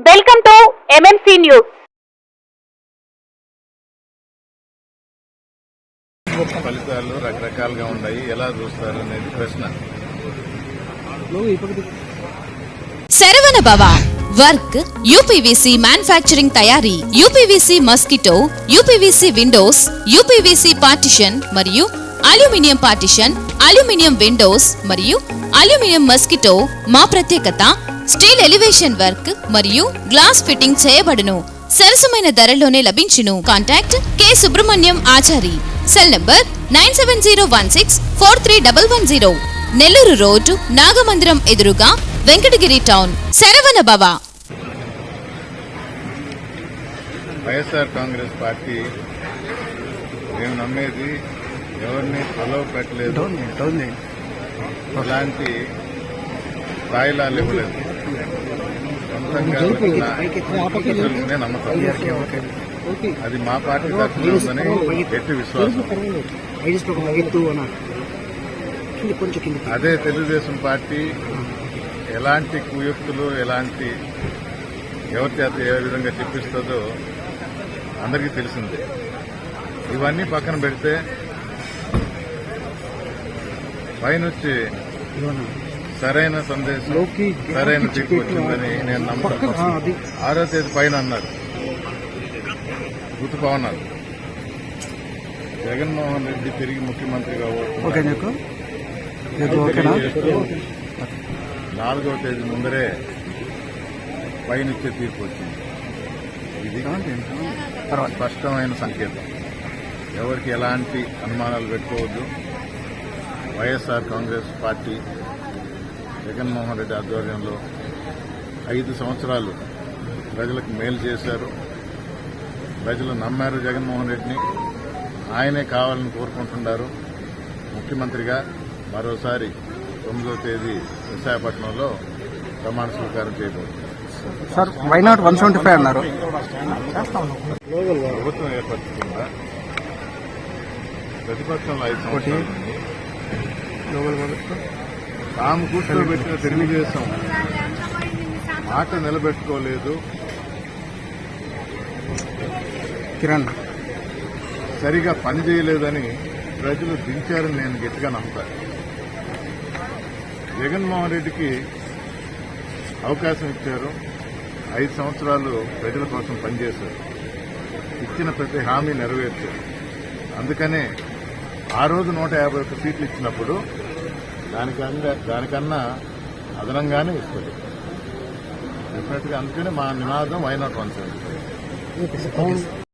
Welcome to MMC news ఫలితాలు రకరకాలుగా ఉన్నాయి. ఎలా చూస్తారు అనేది ప్రశ్న. Saravana Bhava work UPVC manufacturing తయారీ UPVC mosquito UPVC windows UPVC partition మరియు అల్యూమినియం పార్టిషన్ అల్యూమినియం విండోస్ మరియు అల్యూమినియం మస్కిటో మా ప్రత్యేకత స్టీల్ ఎలివేషన్ వర్క్ మరియు గ్లాస్ ఫిట్టింగ్ చేయబడును. సరసమైన ధరలోనే లభించును. Contact K Subrahmanyam Achari. Cell number nine seven zero one six four three double one zero. Nellore road Nagamandiram ఎదురుగా వెంకటగిరి టౌన్. శరవణ భవ. వైఎస్ఆర్ కాంగ్రెస్ పార్టీ మేము నమ్మేది ఎవరిని పొలవ పెట్టలేదు. ఇలాంటి స్థాయిలాలు ఇవ్వలేదు. అది మా పార్టీ విశ్వాసం అదే తెలుగుదేశం పార్టీ ఎలాంటి కుయుక్తులు ఎలాంటి ఎవరి చేత ఏ విధంగా చెప్పిస్తుందో అందరికీ తెలిసిందే. ఇవన్నీ పక్కన పెడితే పైనొచ్చి సరైన సందేశం సరైన తీర్పు వచ్చిందని నేను నమ్ముతాను ఆరో తేదీ పైన అన్నారు. గుర్తుపవన్నారు జగన్మోహన్ రెడ్డి తిరిగి ముఖ్యమంత్రిగా నాలుగవ తేదీ ముందరే పైనిచ్చే తీర్పు వచ్చింది. ఇది స్పష్టమైన సంకేతం. ఎవరికి ఎలాంటి అనుమానాలు పెట్టుకోవద్దు. YSR Congress party Jaganmohan Reddy ఆధ్వర్యంలో ఐదు సంవత్సరాలు ప్రజలకు మేలు చేశారు. ప్రజలు నమ్మారు జగన్మోహన్ రెడ్డిని. ఆయనే కావాలని కోరుకుంటున్నారు. ముఖ్యమంత్రిగా మరోసారి తొమ్మిదవ తేదీ విశాఖపట్నంలో ప్రమాణ స్వీకారం చేయబోతున్నారు సార్ వన్ సెవెంటీ ఫైవ్ అన్నారు? ప్రభుత్వం ఏర్పరచుకుందా ప్రతిపక్షంలో ఐదు తాము కూర్చోబెట్టిన తెలుగుదేశం మాట నిలబెట్టుకోలేదు. కిరణ్. సరిగా పనిచేయలేదని ప్రజలు దించారని నేను గట్టిగా నమ్ముతాను జగన్మోహన్ రెడ్డికి అవకాశం ఇచ్చారు. ఐదు సంవత్సరాలు ప్రజల కోసం పనిచేశారు. ఇచ్చిన ప్రతి హామీ నెరవేర్చారు. అందుకనే ఆ రోజు నూట యాభై ఒక్క సీట్లు ఇచ్చినప్పుడు దానికన్నా దానికన్నా అదనంగానే ఇస్తుంది డెఫినెట్గా అందుకని మా నినాదం వైనట్ వన్ సెవెంటీ